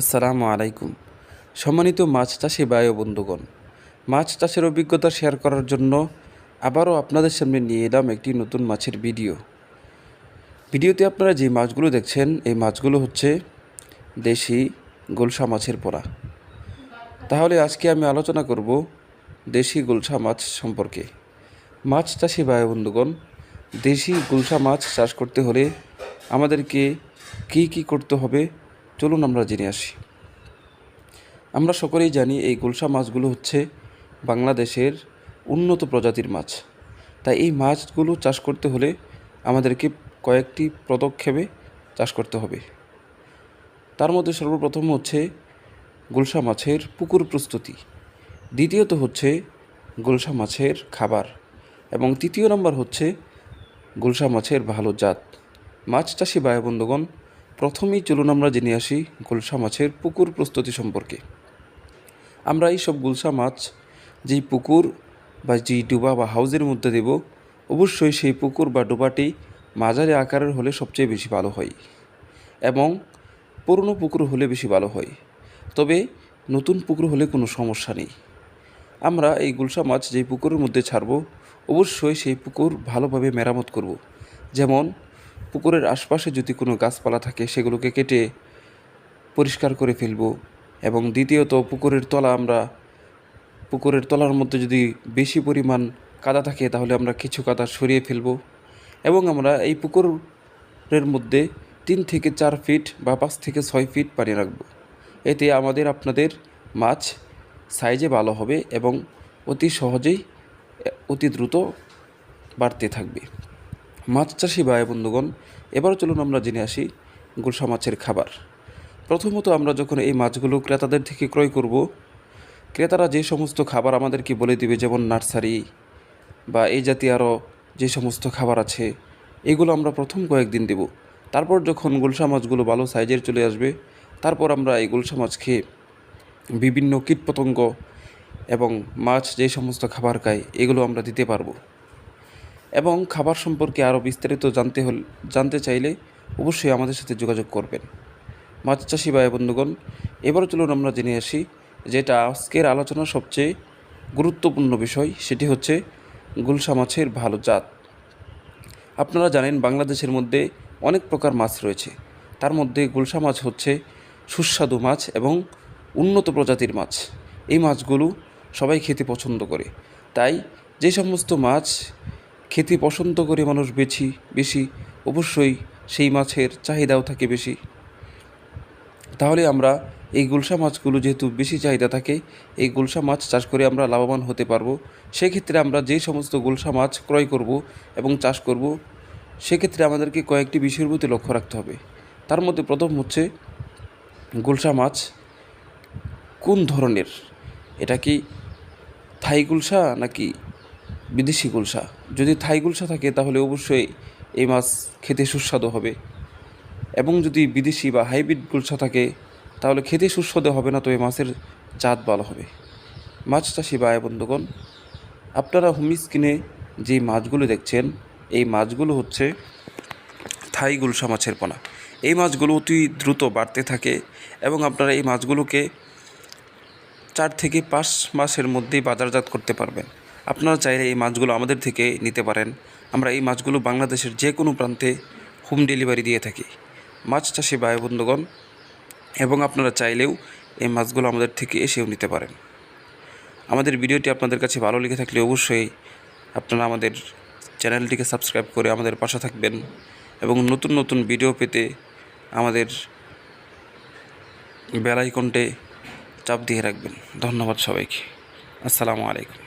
আসসালামু আলাইকুম। সম্মানিত মাছ চাষি বায়ু বন্ধুগণ, মাছ চাষের অভিজ্ঞতা শেয়ার করার জন্য আবারও আপনাদের সামনে নিয়ে এলাম একটি নতুন মাছের ভিডিও। ভিডিওতে আপনারা যে মাছগুলো দেখছেন, এই মাছগুলো হচ্ছে দেশি গোলসা মাছের পোড়া। তাহলে আজকে আমি আলোচনা করব দেশি গোলসা মাছ সম্পর্কে। মাছ চাষি বায়ু বন্ধুগণ, দেশি গুলশা মাছ চাষ করতে হলে আমাদেরকে কী কী করতে হবে চলুন আমরা জেনে আসি। আমরা সকলেই জানি এই গুলশা মাছগুলো হচ্ছে বাংলাদেশের উন্নত প্রজাতির মাছ। তাই এই মাছগুলো চাষ করতে হলে আমাদেরকে কয়েকটি পদক্ষেপে চাষ করতে হবে। তার মধ্যে সর্বপ্রথম হচ্ছে গুলশা মাছের পুকুর প্রস্তুতি। দ্বিতীয়ত হচ্ছে গুলশা মাছের খাবার। এবং তৃতীয় নম্বর হচ্ছে গুলশা মাছের ভালো জাত। মাছ চাষি ভাই বন্ধুগণ প্রথমেই চলুন আমরা জেনে আসি গুলশা মাছের পুকুর প্রস্তুতি সম্পর্কে। আমরা এই সব গুলশা মাছ যেই পুকুর বা যেই ডুবা বা হাউজের মধ্যে দেব, অবশ্যই সেই পুকুর বা ডোবাটি মাঝারি আকারের হলে সবচেয়ে বেশি ভালো হয় এবং পুরনো পুকুর হলে বেশি ভালো হয়। তবে নতুন পুকুর হলে কোনো সমস্যা নেই। আমরা এই গুলশা মাছ যেই পুকুরের মধ্যে ছাড়ব, অবশ্যই সেই পুকুর ভালোভাবে মেরামত করব। যেমন পুকুরের আশপাশে যদি কোনো গাছপালা থাকে, সেগুলোকে কেটে পরিষ্কার করে ফেলব। এবং দ্বিতীয়ত, পুকুরের তলা আমরা, পুকুরের তলার মধ্যে যদি বেশি পরিমাণ কাদা থাকে, তাহলে আমরা কিছু কাদা সরিয়ে ফেলব। এবং আমরা এই পুকুরের মধ্যে তিন থেকে চার ফিট বা পাঁচ থেকে ছয় ফিট পানি রাখব। এতে আমাদের, আপনাদের মাছ সাইজে ভালো হবে এবং অতি সহজেই, অতি দ্রুত বাড়তে থাকবে। মাছ চাষি ভাই বন্ধুগণ এবার চলুন আমরা জেনে আসি গুলশা মাছের খাবার। প্রথমত আমরা যখন এই মাছগুলো ক্রেতাদের থেকে ক্রয় করব, ক্রেতারা যে সমস্ত খাবার আমাদেরকে বলে দিবে, যেমন নার্সারি বা এই জাতীয় আরও যে সমস্ত খাবার আছে, এগুলো আমরা প্রথম কয়েকদিন দেব। তারপর যখন গুলশা মাছগুলো ভালো সাইজের চলে আসবে, তারপর আমরা এই গুলশা মাছ খেয়ে বিভিন্ন কীটপতঙ্গ এবং মাছ যে সমস্ত খাবার খায়, এগুলো আমরা দিতে পারব। এবং খাবার সম্পর্কে আরও বিস্তারিত জানতে হল, জানতে চাইলে অবশ্যই আমাদের সাথে যোগাযোগ করবেন। মাছ চাষি ভাই বন্ধুগণ এবার চলুন আমরা জেনে আসি যেটা আজকের আলোচনার সবচেয়ে গুরুত্বপূর্ণ বিষয়, সেটি হচ্ছে গুলশা মাছের ভালো জাত। আপনারা জানেন বাংলাদেশের মধ্যে অনেক প্রকার মাছ রয়েছে। তার মধ্যে গুলশা মাছ হচ্ছে সুস্বাদু মাছ এবং উন্নত প্রজাতির মাছ। এই মাছগুলো সবাই খেতে পছন্দ করে। তাই যে সমস্ত মাছ খেতে পছন্দ করে মানুষ বেছি বেশি, অবশ্যই সেই মাছের চাহিদাও থাকে বেশি। তাহলে আমরা এই গুলশা মাছগুলো যেহেতু বেশি চাহিদা থাকে, এই গুলশা মাছ চাষ করে আমরা লাভবান হতে পারব। সেক্ষেত্রে আমরা যে সমস্ত গুলশা মাছ ক্রয় করব এবং চাষ করব, সেক্ষেত্রে আমাদেরকে কয়েকটি বিষয়ের প্রতি লক্ষ্য রাখতে হবে। তার মধ্যে প্রথম হচ্ছে গুলশা মাছ কোন ধরনের? এটা কি থাই গুলশা নাকি বিদেশি গুলশা? যদি থাই গুলশা থাকে, তাহলে অবশ্যই এই মাছ খেতে সুস্বাদু হবে। এবং যদি বিদেশি বা হাইব্রিড গুলশা থাকে, তাহলে খেতে সুস্বাদু হবে না, তো এই মাছের জাত ভালো হবে। মাছ চাষি বা বন্ধুগণ, আপনারা হোম স্ক্রিনে যে মাছগুলো দেখছেন, এই মাছগুলো হচ্ছে থাই গুলশা মাছের পোনা। এই মাছগুলো অতি দ্রুত বাড়তে থাকে এবং আপনারা এই মাছগুলোকে চার থেকে পাঁচ মাসের মধ্যেই বাজারজাত করতে পারবেন। আপনারা চাইলে এই মাছগুলো আমাদের থেকে নিতে পারেন। আমরা এই মাছগুলো বাংলাদেশের যে কোনো প্রান্তে হোম ডেলিভারি দিয়ে থাকি। মাছ চাষি ভাই বন্ধুগণ, এবং আপনারা চাইলেও এই মাছগুলো আমাদের থেকে এসেও নিতে পারেন। আমাদের ভিডিওটি আপনাদের কাছে ভালো লেগে থাকলে অবশ্যই আপনারা আমাদের চ্যানেলটিকে সাবস্ক্রাইব করে আমাদের পাশে থাকবেন, এবং নতুন নতুন ভিডিও পেতে আমাদের বেলাইকনটে চাপ দিয়ে রাখবেন। ধন্যবাদ সবাইকে। আসসালামু আলাইকুম।